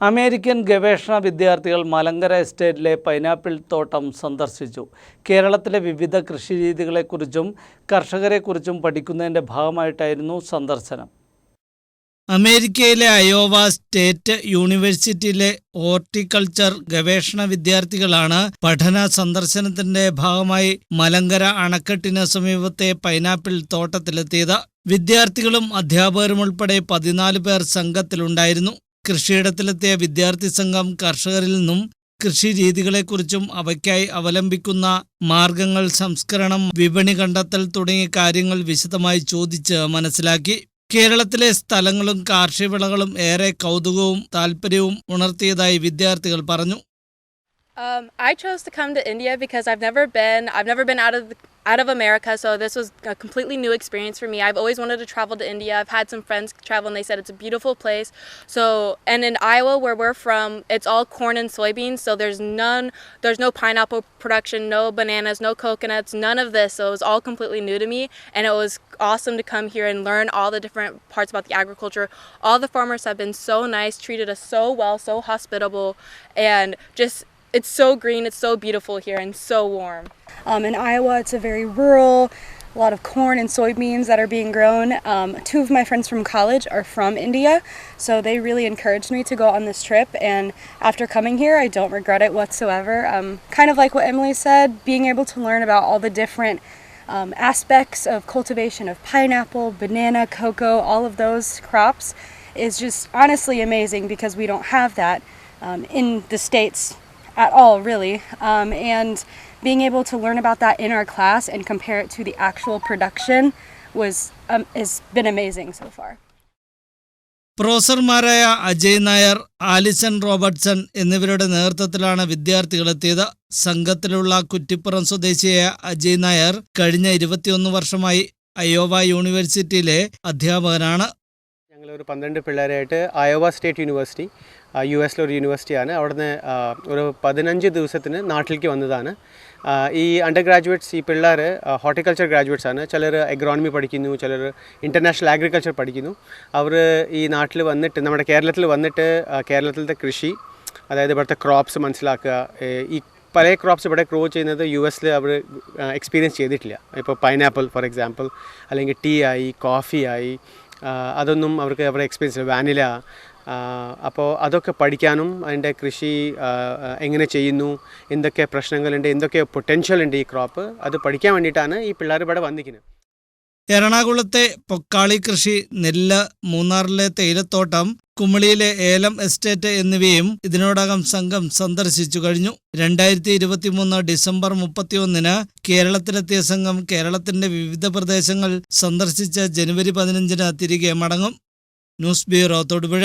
American ഗവേഷണ വിദ്യാർത്ഥികൾ മലങ്കര എസ്റ്റേറ്റിലെ പൈനാപ്പിൾ തോട്ടം സന്ദർശിച്ചു. കേരളത്തിലെ വിവിധ കൃഷിരീതികളെക്കുറിച്ചും കർഷകരെക്കുറിച്ചും പഠിക്കുന്നതിന്റെ ഭാഗമായിട്ടായിരുന്നു സന്ദർശനം. അമേരിക്കയിലെ അയോവ സ്റ്റേറ്റ് യൂണിവേഴ്സിറ്റിയിലെ ഹോർട്ടിക്കൾച്ചർ ഗവേഷണ വിദ്യാർത്ഥികളാണ് പഠന സന്ദർശനത്തിന്റെ ഭാഗമായി മലങ്കര അണക്കെട്ടിന് സമീപത്തെ പൈനാപ്പിൾ തോട്ടത്തിലെത്തിയത്. വിദ്യാർത്ഥികളും അധ്യാപകരും ഉൾപ്പെടെ പതിനാല് പേർ സംഘത്തിലുണ്ടായിരുന്നു. കൃഷിയിടത്തിലെത്തിയ വിദ്യാർത്ഥി സംഘം കർഷകരിൽ നിന്നും കൃഷി രീതികളെക്കുറിച്ചും അവയ്ക്കായി അവലംബിക്കുന്ന മാർഗങ്ങൾ സംസ്കരണം വിപണി കണ്ടെത്തൽ തുടങ്ങിയ കാര്യങ്ങൾ വിശദമായി ചോദിച്ച് മനസ്സിലാക്കി. കേരളത്തിലെ സ്ഥലങ്ങളും കാർഷിക വിളകളും ഏറെ കൗതുകവും താൽപ്പര്യവും ഉണർത്തിയതായി വിദ്യാർത്ഥികൾ പറഞ്ഞു. Um, I chose to come to India because I've never been. I've never been out of the, out of America, so this was a completely new experience for me. I've always wanted to travel to India. I've had some friends travel, and they said it's a beautiful place. So, and in Iowa, where we're from, it's all corn and soybeans. So there's none. There's no pineapple production, no bananas, no coconuts, none of this. So it was all completely new to me, and it was awesome to come here and learn all the different parts about the agriculture. All the farmers have been so nice, treated us so well, so hospitable, and just it's so green, it's so beautiful here, and so warm. Um, in Iowa, it's a very rural, a lot of corn and soybeans that are being grown. Um, two of my friends from college are from India, so they really encouraged me to go on this trip. And after coming here, I don't regret it whatsoever. Um, kind of like what Emily said, being able to learn about all the different um, aspects of cultivation of pineapple, banana, cocoa, all of those crops is just honestly amazing because we don't have that um, in the States at all, really. Um, and being able to learn about that in our class and compare it to the actual production was um, has been amazing so far. പ്രൊഫസർമാരായ Ajay Nair Alison Robertson എന്നിവരുടെ നേതൃത്വത്തിലാണ് വിദ്യാർത്ഥികളെത്തിയത് സംഘത്തിലുള്ള കുറ്റിപ്പുറം സ്വദേശിയായ അജയ് നായർ കഴിഞ്ഞ ഇരുപത്തിയൊന്ന് വർഷമായി Iowa യൂണിവേഴ്സിറ്റിയിലെ അധ്യാപകനാണ് ഞങ്ങൾ ഒരു പന്ത്രണ്ട് പിള്ളേരായിട്ട് അയോവ സ്റ്റേറ്റ് യൂണിവേഴ്സിറ്റി യു എസിലെ ഒരു യൂണിവേഴ്സിറ്റിയാണ് അവിടുന്ന് ഒരു പതിനഞ്ച് ദിവസത്തിന് നാട്ടിലേക്ക് വന്നതാണ്. ഈ അണ്ടർ ഗ്രാജുവേറ്റ്സ് ഈ പിള്ളേർ ഹോർട്ടിക്കൾച്ചർ ഗ്രാജുവേറ്റ്സ് ആണ്. ചിലർ എഗ്രോണമി പഠിക്കുന്നു ചിലർ ഇന്റർനാഷണൽ അഗ്രികൾച്ചർ പഠിക്കുന്നു. അവർ ഈ നാട്ടിൽ വന്നിട്ട് നമ്മുടെ കേരളത്തിൽ വന്നിട്ട് കേരളത്തിലത്തെ കൃഷി അതായത് ഇവിടുത്തെ ക്രോപ്സ് മനസ്സിലാക്കുക. ഈ പല ക്രോപ്സ് ഇവിടെ ഗ്രോ ചെയ്യുന്നത് യു എസിൽ അവർ എക്സ്പീരിയൻസ് ചെയ്തിട്ടില്ല. ഇപ്പോൾ പൈനാപ്പിൾ ഫോർ എക്സാമ്പിൾ അല്ലെങ്കിൽ ടീ ആയി കോഫി ആയി അതൊന്നും അവർക്ക് അവരുടെ എക്സ്പീരിയൻസ് വാനില അപ്പോൾ അതൊക്കെ പഠിക്കാനും അതിന്റെ കൃഷി എങ്ങനെ ചെയ്യുന്നു എന്തൊക്കെ പ്രശ്നങ്ങളുണ്ട് എന്തൊക്കെ പൊട്ടൻഷ്യൽ ഉണ്ട് ഈ ക്രോപ്പ് അത് പഠിക്കാൻ വേണ്ടിയിട്ടാണ് ഈ പിള്ളേർ ഇവിടെ വന്നിരിക്കുന്നത്. എറണാകുളത്തെ പൊക്കാളി കൃഷി നെല്ല് മൂന്നാറിലെ തേയിലത്തോട്ടം കുമളിയിലെ ഏലം എസ്റ്റേറ്റ് എന്നിവയും ഇതിനോടകം സംഘം സന്ദർശിച്ചു കഴിഞ്ഞു. രണ്ടായിരത്തി ഇരുപത്തിമൂന്ന് ഡിസംബർ മുപ്പത്തിയൊന്നിന് കേരളത്തിലെത്തിയ സംഘം കേരളത്തിന്റെ വിവിധ പ്രദേശങ്ങൾ സന്ദർശിച്ച് ജനുവരി പതിനഞ്ചിന് തിരികെ മടങ്ങും. News bureau Thodupuzha.